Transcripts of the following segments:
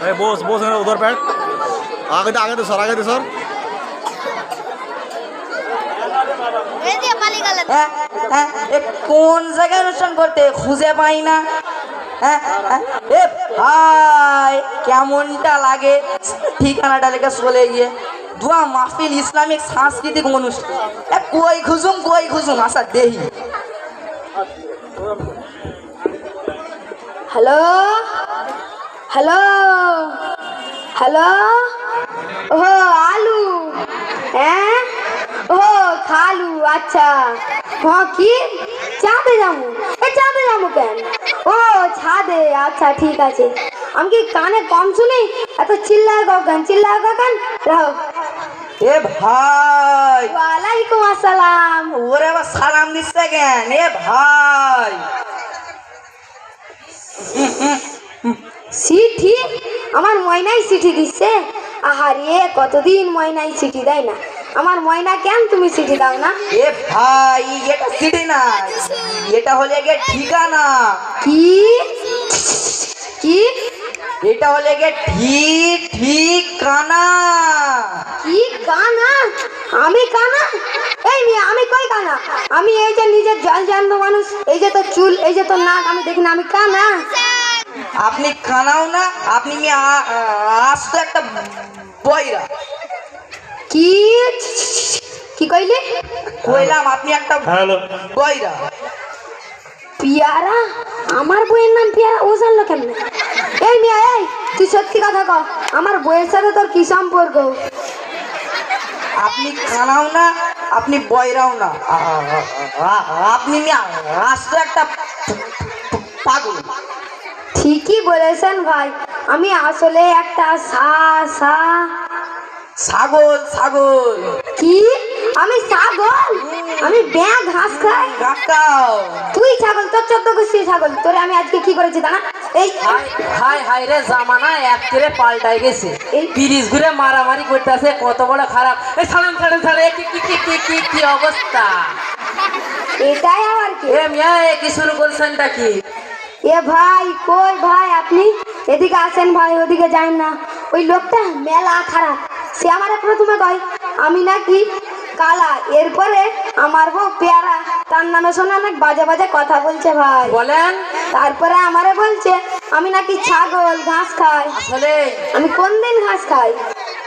अरे बोस बोस है ना उधर बैठ आगे दे आगे दे सर आगे दे सर এই দিয়ে পালি গেল হ্যাঁ হ্যাঁ এ কোন জায়গায় অনুষ্ঠান করতে খুঁজে পাই না হ্যাঁ হ্যাঁ, এ ভাই কেমনটা লাগে ঠিকানাটা লেখা চলে গিয়ে দুয়া মাহফিল ইসলামিক সাংস্কৃতিক অনুষ্ঠান। কই খুঁজুম কই খুঁজুম আচ্ছা দেহি। হ্যালো? হ্যালো? হ্যালো? ও আলু। হ্যাঁ? ও খালু আচ্ছা। হ্যাঁ কি? চাঁদে যাব। এ চাঁদে যাব কেন? ও ছাদে আচ্ছা ঠিক আছে। আমি কি কানে কম শুনি? এত চিল্লায় কেন? চিল্লায় কেন? রাহো। এ ভাই। ওয়ালাইকুম আসসালাম। ওরে আবার সালাম দিচ্ছে কেন? এ ভাই। চিঠি? আমার ময়নাই চিঠি দিচ্ছে আহারে কতদিন ময়নাই চিঠি দেয় না। আমার ময়না কেন তুমি চিঠি দাও না? এ ভাই এটা সিটি না। এটা হলে গিয়ে ঠিকানা। কি? কি? এটা হলে গিয়ে ঠিক ঠিকানা। আমি কানা? এই নিয়ে আমি কই কানা? আমি এই যে নিজের জল জান্ত মানুষ এই যে তো চুল এই যে তো নাক আমি দেখি না আমি কানা? আপনি কানাও না আপনি মেয়ে আস্ত একটা বইরা। কি? কি কইলি? কইলাম আপনি একটা বইরা। পিয়ারা? আমার বইয়ের নাম পিয়ারা ও জানলো কেমনে? এই মিয়া এই তুই সত্যি কথা ক আমার বইয়ের সাথে তোর কি সম্পর্ক? আপনি কানাও না আপনি বয়রাও না। আপনি আস্ত একটা পাগল। ঠিকই বলেছেন ভাই। আমি আসলে একটা সা সা। ছাগল ছাগল। কি? আমি ছাগল? আমি ব্যাগ ঘাস খাই? তুই ছাগল তোর চোদ্দ গোষ্ঠী ছাগল। তোরে আমি আজকে কি করেছি জানা এই হাই হাই রে জামানা এক করে পাল্টাই গেছে। এই তিরিশ ঘুরে মারামারি করতেছে কত বড় খারাপ। এই ছাড়েন ছাড়েন এ কি কি কি কি কি কি অবস্থা? এটাই আবার কি? এ মিয়া এ কি শুরু করছেনটা কি? এ ভাই কই ভাই আপনি? এদিকে আসেন ভাই ওদিকে যান না। ওই লোকটা মেলা খারাপ। সে আমার প্রথমে কয় আমি নাকি কালা। এরপরে আমার বউ পেয়ারা। তার নামে শুনে অনেক বাজে বাজে কথা বলছে ভাই। বলেন তারপরে আমারে বলছে আমি নাকি ছাগল ঘাস খাই। আসলে আমি কোন দিন ঘাস খাই?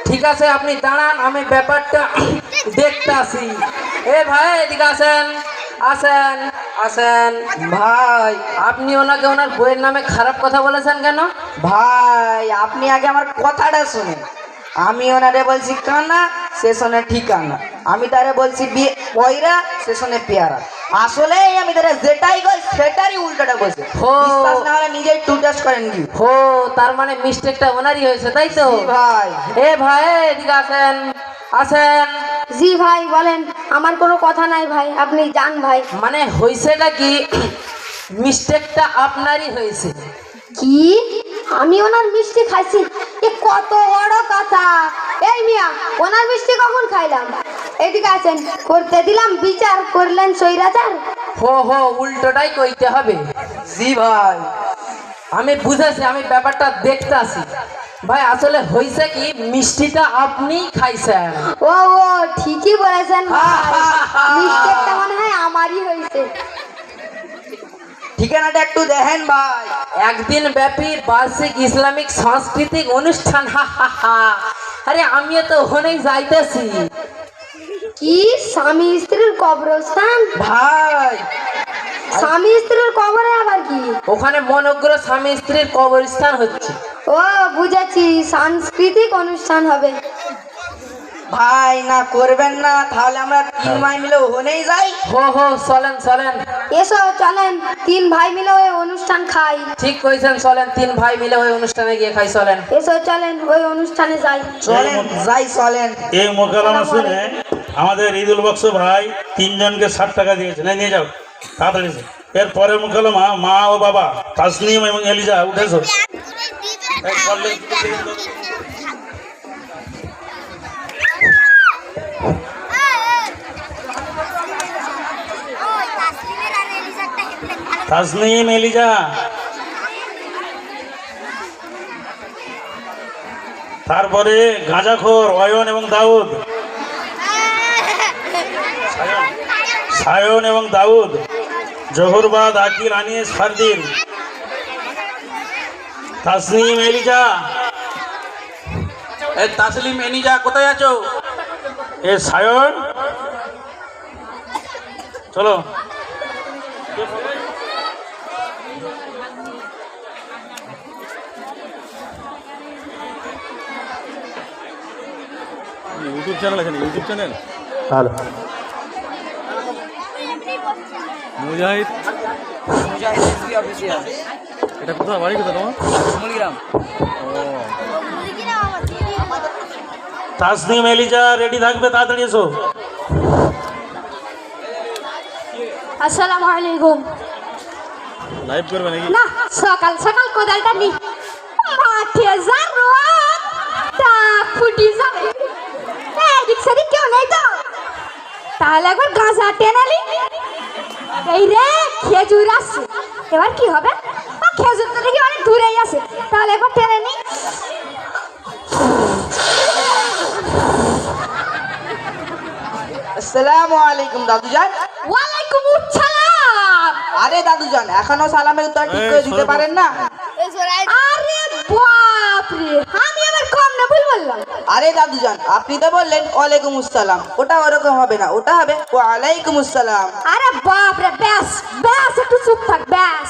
ঠিক আছে আপনি দাঁড়ান আমি ব্যাপারটা দেখতে আসি। এ ভাই এদিকে আসেন আসেন আসেন। ভাই আপনি ওনাকে ওনার বইয়ের নামে খারাপ কথা বলেছেন কেন? ভাই আপনি আগে আমার কথাটা শুনুন। আমি ওনারে বলছি কানা সে শোনে ঠিকানা। আমি তারে বলছি বিয়ে পয়রা সে শোনে পেয়ারা। আসলে আমি তারা যেটাই কই সেটারই উল্টোটা বলছে। হো। বিশ্বাস না হলে নিজেই টু টেস্ট করেন কি? হো তার মানে মিস্টেকটা ওনারই হয়েছে তাই তো? জি ভাই। এ ভাই এদিকে আসেন আসেন। জি ভাই বলেন আমার কোনো কথা নাই ভাই আপনি যান ভাই। মানে হয়েছেটা কি? মিস্টেকটা আপনারই হয়েছে। কি? আমি ওনার মিষ্টি খাইছি? এ কত বড় কথা। এই মিয়া ওনার মিষ্টি কখন খাইলাম? এদিকে আছেন করতে দিলাম বিচার করলেন সৈরাচার হো হো উল্টোটাই কইতে হবে। জি ভাই। আমি বুঝেছি আমি ব্যাপারটা দেখতে আসি ভাই আসলে হয়েছে কি মিষ্টিটা আপনিই খাইছেন। ও ও ঠিকই বলেছেন মিস্টেকটা মনে হয় আমারই হয়েছে ঠিকানাটা একটু দেখেন ভাই। একদিন ব্যাপী বার্ষিক ইসলামিক সাংস্কৃতিক অনুষ্ঠান হা হা হা। আরে আমিও তো ওখানেই যাইতেছি। কি? স্বামী স্ত্রীর কবরস্থান? ভাই। স্বামী স্ত্রীর কবরে আবার কি? ওখানে মনগ্র স্বামী স্ত্রীর কবরস্থান হচ্ছে। ও বুঝেছি। সাংস্কৃতিক অনুষ্ঠান হবে। ভাই না করবেন না তাহলে আমরা তিন ভাই মিলে ওখানেই যাই। হো হো চলেন চলেন। এসো চলেন। তিন ভাই মিলে ওই অনুষ্ঠান খাই। ঠিক কইছেন চলেন। তিন ভাই মিলে ওই অনুষ্ঠানে গিয়ে খাই চলেন। এসো চলেন। ওই অনুষ্ঠানে যাই। চলেন যাই চলেন। এই মোকালামা শুনে আমাদের ঈদুল বক্স ভাই তিনজনকে ষাট টাকা দিয়েছে না নিয়ে যাও, তাড়াতাড়ি। এর পরের মোকালামা মা মা ও বাবা, তাসনিম এবং এলিজা, উঠেছো। তাসনিম, এলিজা তারপরে গাঁজাখোর, অয়ন এবং দাউদ সায়ন এবং দাউদ জহুরবাদ আকিল আনিস ফারদিন তাসনিম এলিজা। এ তাসলিম এনিজা কোথায় আছো? এ সায়ন। চলো। ইউটিউব চ্যানেল আছে না ইউটিউব চ্যানেল? ভালো। মুজাহিদ। এটা কোথায়? বাড়ি কোথায় তোমার? তাসনিম এলিজা রেডি থাকবে? তাড়াতাড়ি এসো। আসসালামু আলাইকুম। লাইভ করবে নাকি? না সকাল সকাল কোদালটা নি মাঠে যা রোদ তা ফুটি যাবে। এদিক সেদিক কেউ নেই তো। তাহলে একবার গাঁজা টেনালি এই রে খেজুর আসছে এবার কি হবে? খেজুর তো দেখি অনেক দূরেই আছে। তাহলে একবার টেনে নি। আসসালামু আলাইকুম দাদুজান। ওয়ালাইকুম আসসালাম। আরে দাদুজান এখনও সালামের উত্তর ঠিক করে দিতে পারেন না? আরে বাপ রে আমি আবার কম না ভুল বললাম। আরে দাদুজান আপনি তো বললেন ওয়ালাইকুম আসসালাম। ওটা ওরকম হবে না ওটা হবে ওয়ালাইকুম আসসালাম। আরে বাপ রে ব্যাস ব্যাস একটু চুপ থাক ব্যাস।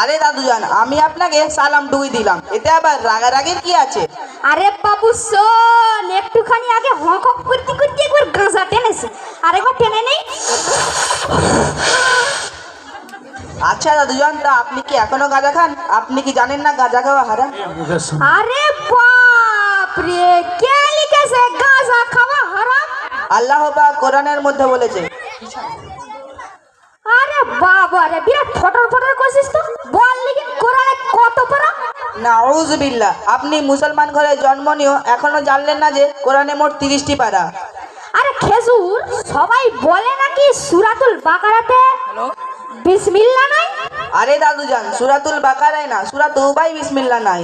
আরে দাদুজান আমি আপনাকে সালাম টুকুই দিলাম এতে আবার রাগারাগির কি আছে? আরে বাবু শোন একটুখানি আগে হক হক করতে করতে একবার গাঁজা টেনেছে। আরেকবার টেনে নেই? আচ্ছা দাদুজান তা আপনি কি এখনও গাঁজা খান? আপনি কি জানেন না গাঁজা খাওয়া হারাম? আরে বাপ কে লিখেছে? গাঁজা খাওয়া হারাম? আল্লাহ বা কোরআনের মধ্যে বলেছে। আরে বাবা রে বিরাট ফটর ফটর করছিস তো। বল লিখে কোরআনে কত আপনি মুসলমান ঘরে জন্ম নিয়েও এখনও জানলেন না যে কোরআনে মোট তিরিশটি পারা। আরে খেজুর সবাই বলে নাকি সুরাতুল বাকারাতে বিসমিল্লাহ নাই? আরে দাদুজান সুরাতুল বাকারায় না সুরা তৌবাই বিসমিল্লা নাই।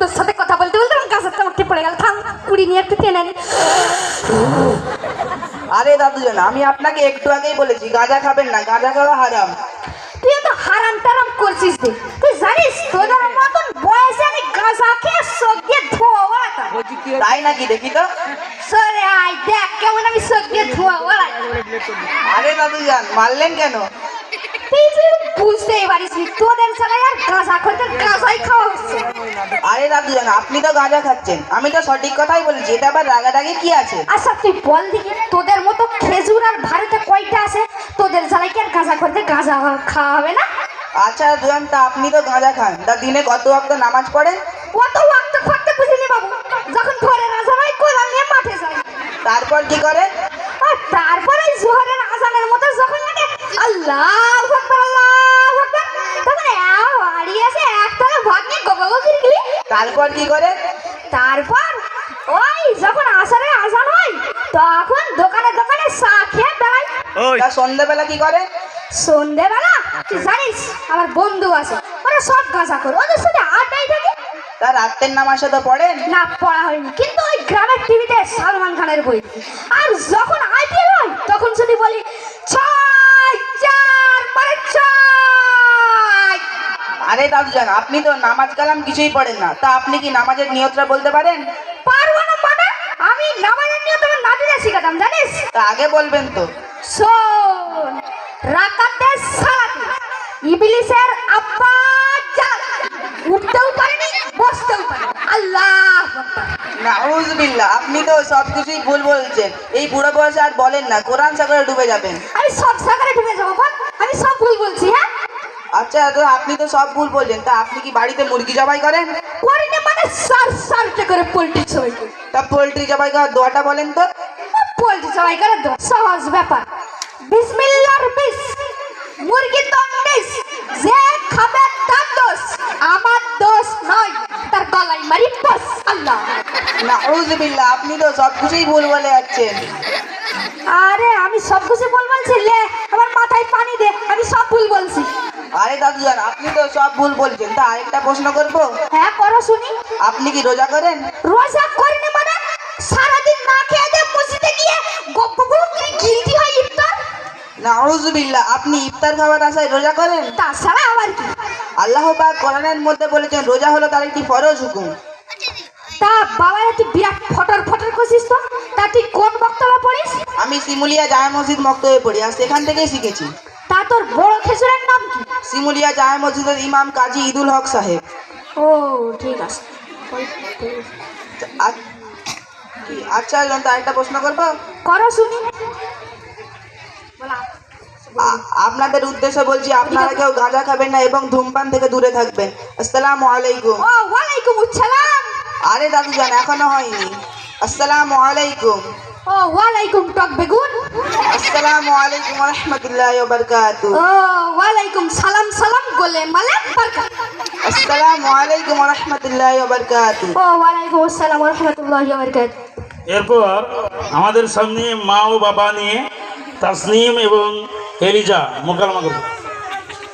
তোর সাথে কথা বলতে বলতে আমার গাছের চামড়তে পড়ে গেল থাম কুড়ি নিয়ে একটু টেনে নি। আরে দাদুজান আমি আপনাকে একটু আগেই বলেছি গাঁজা খাবেন না গাঁজা খাওয়া হারাম। তুই তো হারাম টারাম করছিস তুই তুই জানিস তোদের মতন বয়সে আমি গাঁজা খেয়ে চোখ দিয়ে ধোয়া তাই নাকি দেখি তো? সরে আয় দেখ কেমন আমি চোখ দিয়ে ধোয়া আরে দাদুজান মারলেন কেন? বুঝতেই পারিস তোদের ছাড়াই আর গাঁজা করতে গাঁজাই খাওয়া হচ্ছে। আরে দাদুজান আপনি তো গাঁজা খাচ্ছেন। আমি তো সঠিক কথাই বলেছি এটা আবার রাগারাগি কি আছে? আচ্ছা তুই বল দেখি তোদের মতো খেজুর আর ভারতে কয়টা আছে? তোদের ছাড়াই কি আর গাঁজা করতে গাঁজা খাওয়া হবে না? আচ্ছা দাদুজান তা আপনি তো গাঁজা খান। তা দিনে কত অক্ত নামাজ পড়েন? অত ওয়াক্ত ফাক্ত বুঝিনি বাবু। যখন ভোরের আজানাই কোদাল নিয়ে মাঠে যাই তারপর কি করেন আর তারপরে জোহরের আজানের মতো যখন লাগে আল্লাহ আকবার আল্লাহ আকবার তখন হারিয়ে আছে একতলা ভাগ নিয়ে গবা গির গিলি তারপর কি করে? তারপর ওই যখন আসারে আজান হয় তখন দোকানে দোকানে চা খেয়ে বেড়াই। ওই। তা সন্ধ্যাবেলা কি করেন সন্ধেবেলা? তুই জানিস আমার বন্ধু আছে ওরা সব গাঁজা করে ওদের সাথে আড্ডাই থাকে। তা রাত্রের নামাজটা তো পড়েন। না পড়া হয়নি কিন্তু ওই গ্রামের টিভিতে সালমান খানের বই। আর যখন আইপিএল হয় তখন যদি বলি আরে দাদুজান আপনি তো নামাজ কালাম কিছুই পড়েন না। তা আপনি কি নামাজের নিয়তটা বলতে পারেন? পারব না মানে আমি নামাজের নিয়ত তোমার নাতিরা শিখাতাম জানিস? তা আগে বলবেন তো। শোন রাকাতে সালাতে ইবলিসের আব্বা উঠতেও পারেনি বসতেও পারেনি। আল্লাহ নাউজবিল্লাহ আপনি তো সব কিছুই ভুল বলছেন। এই বুড়ো বয়সে আর বলেন না কোরআন সাগরে ডুবে যাবেন। আমি সব সাগরে ঢুকে যাব আমি সব ভুল বলছি হ্যাঁ? আচ্ছা তো আপনি তো সব ভুল বলছেন তা আপনি কি বাড়িতে মুরগি জবাই করেন? করিনি মানে সার সারটে করে পোল্ট্রি সবাই করে। তা পোলট্রি জবাই করার দোয়াটা বলেন তো। পোল্ট্রি সবাই করে দো সহজ ব্যাপার। বিসমিল্লাহর বিস মুরগি বিস যে খাবে তার দোষ আমার দোষ নয় তার গলায় মারি বস আল্লাহ। না নাউজবিল্লাহ আপনি তো সব কিছুই ভুল বলে যাচ্ছেন। আরে আমি সব কিছু ভুল বলছি? লে আমার মাথায় পানি দে আমি সব ভুল বলছি। আরে দাদু দাদুজান আপনি তো সব ভুল বলছেন। তা আরেকটা প্রশ্ন করব? হ্যাঁ করো শুনি। আপনি কি রোজা করেন? রোজা করি না মানে সারাদিন না খেয়ে দে মসজিদে গিয়ে গপ্প করে গিলতি হয় ইফতার? না আউযুবিল্লাহ আপনি ইফতার খাবার আশায় রোজা করেন? তাছাড়া আবার কি? আল্লাহ পাক কোরআনের মধ্যে বলেছেন রোজা হলো তার একটি ফরজ হুকুম। তা বাবা তুই বিরাট ফটর ফটর করছিস তো? তা তুই কোন বক্তব্য পড়িস? আমি শিমুলিয়া জামে মসজিদ মক্তবে পড়ি আর সেখান থেকেই শিখেছি। তা তোর বড় খেজুরের নাম কি? শিমুলিয়া জামে মসজিদের ইমাম কাজী ঈদুল হক সাহেব। ও ঠিক আছে। আচ্ছা তো আরেকটা প্রশ্ন করব? করো শুনি। বলা আপনাদের উদ্দেশ্যে বলছি আপনারা কেউ গাঁজা খাবেন না এবং ধূমপান থেকে দূরে থাকবেন। আসসালামু আলাইকুম। ওয়ালাইকুম আসসালাম। আরে দাদু জান এখনও হয়নি। আসসালামু আলাইকুম। ও ওয়ালাইকুম টক বেগুন। আসসালামু আলাইকুম রহমতুল্লাহ বারকাতু ও ওয়ালাইকুম সালাম সালাম গোলে মালে বরকত আসসালামু আলাইকুম রহমতুল্লাহ বারকাতু ও ওয়ালাইকুম আসসালাম ওয়া রাহমাতুল্লাহি ওয়া বারাকাতুহু এরপর আমাদের সামনে মা ও বাবা নিয়ে তাসনিম এবং এলিজা মোকালমা করবে।